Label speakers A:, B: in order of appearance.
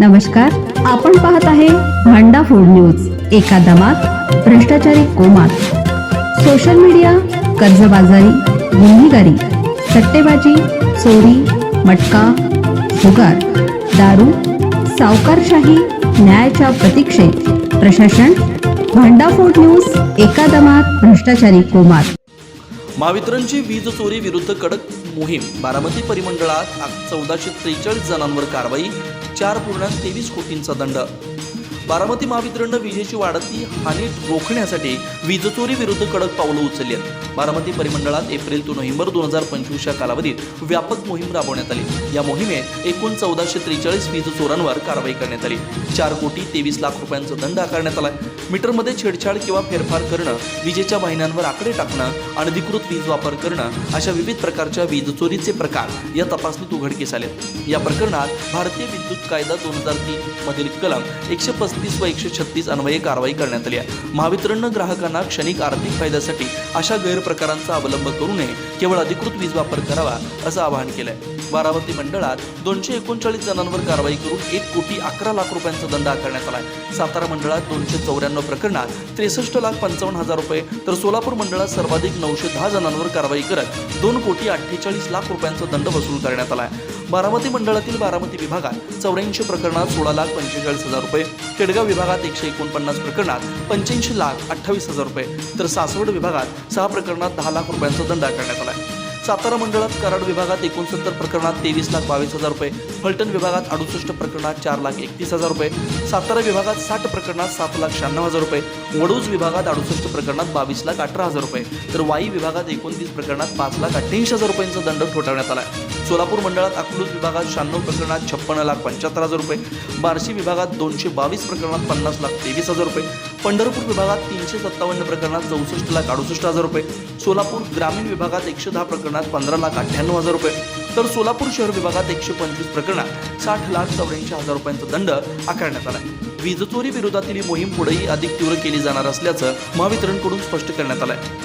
A: नमस्कार आपण पाहत आहे भांडाफोड न्यूज एका दमात भ्रष्टाचारी कोमात. सोशल मीडिया कर्जबाजारी गुन्हेगारी सट्टेबाजी चोरी मटका जुगार दारू सावकारशाही न्यायाच्या प्रतीक्षेत. प्रशासन भांडाफोड न्यूज एका दमात भ्रष्टाचारी कोमात.
B: महावितरणची वीज चोरी विरुद्ध कडक मोहीम. बारामती परिमंडळात चौदाशे त्रेचाळीस जणांवर कारवाई. चार पूर्णांक तेवीस कोटींचा दंड. बारामती महावितरणनं विजेची वाढती हानी रोखण्यासाठी वीजचोरी विरुद्ध कडक पावलं उचलली आहेत. बारामती परिमंडळात एप्रिल ते नोव्हेंबर दोन हजार पंचवीसच्या कालावधीत व्यापक मोहीम राबवण्यात आली. या मोहिमेत एकूण चौदाशे त्रेचाळीस वीज चोरांवर कारवाई करण्यात आली. चार कोटी तेवीस लाख रुपयांचा दंड आकारण्यात आला. मीटरमध्ये छेडछाड किंवा फेरफार करणं विजेच्या वाहिन्यांवर आकडे टाकणं अनधिकृत वीज वापर करणं अशा विविध प्रकारच्या वीज चोरीचे प्रकार या तपासणीत उघडकीस आले या प्रकरणात भारतीय विद्युत कायदा दोन हजार तीन मधील कलम एकशे पस्तीस व एकशे छत्तीस अन्वये कारवाई करण्यात आली आहे. महावितरणनं ग्राहकांना क्षणिक आर्थिक फायद्यासाठी अशा गैरप्रकारांचा अवलंब करू नये केवळ अधिकृत वीज वापर करावा असं आवाहन केलंय. बारामती मंडळात दोनशे एकोणचाळीस जणांवर कारवाई करून एक कोटी अकरा लाख रुपयांचा दंड आकारण्यात आलाय. सातारा मंडळात दोनशे चौऱ्याण्णव प्रकरणात त्रेसष्ट लाख पंचावन्न हजार रुपये तर सोलापूर मंडळात सर्वाधिक नऊशे दहा जणांवर कारवाई करत दोन कोटी अठ्ठेचाळीस लाख रुपयांचा दंड वसूल करण्यात आलाय. बारामती मंडळातील बारामती विभागात चौऱ्याऐंशी प्रकरणात सोळा लाख पंचेचाळीस हजार रुपये केडगाव विभागात एकशे एकोणपन्नास प्रकरणात पंच्याऐंशी लाख अठ्ठावीस हजार रुपये तर सासवड विभागात सहा प्रकरणात दहा लाख रुपयांचा दंड आकारण्यात आहे सातारा मंडळात कराड विभागात एकोणसत्तर प्रकरणात तेवीस लाख बावीस हजार रुपये फलटण विभागात अडुसष्ट प्रकरणात चार लाख एकतीस हजार रुपये सातारा विभागात साठ प्रकरणात सात लाख शहाण्णव हजार रुपये वडूज विभागात अडुसष्ट प्रकरणात बावीस लाख अठरा हजार रुपये तर वाई विभागात एकोणतीस प्रकरणात पाच लाख अठ्ठ्याऐंशी हजार रुपयांचा दंड ठोठावण्यात आला आहे सोलापूर मंडळात अकलूज विभागात शहाण्णव प्रकरणात छप्पन्न लाख पंच्याहत्तर हजार रुपये बार्शी विभागात दोनशे बावीस प्रकरणात पन्नास लाख तेवीस हजार रुपये पंढरपूर विभागात तीनशे सत्तावन्न प्रकरणात चौसष्ट लाख अडुसष्ट हजार रुपये सोलापूर ग्रामीण विभागात एकशे दहा प्रकरणात पंधरा लाख अठ्ठ्याण्णव हजार रुपये तर सोलापूर शहर विभागात एकशे पंचवीस प्रकरणात साठ लाख चौऱ्याऐंशी हजार रुपयांचा दंड आकारण्यात आला. वीज चोरी विरोधातील ही मोहीम पुढेही अधिक तीव्र केली जाणार असल्याचं महावितरणकडून स्पष्ट करण्यात आलं आहे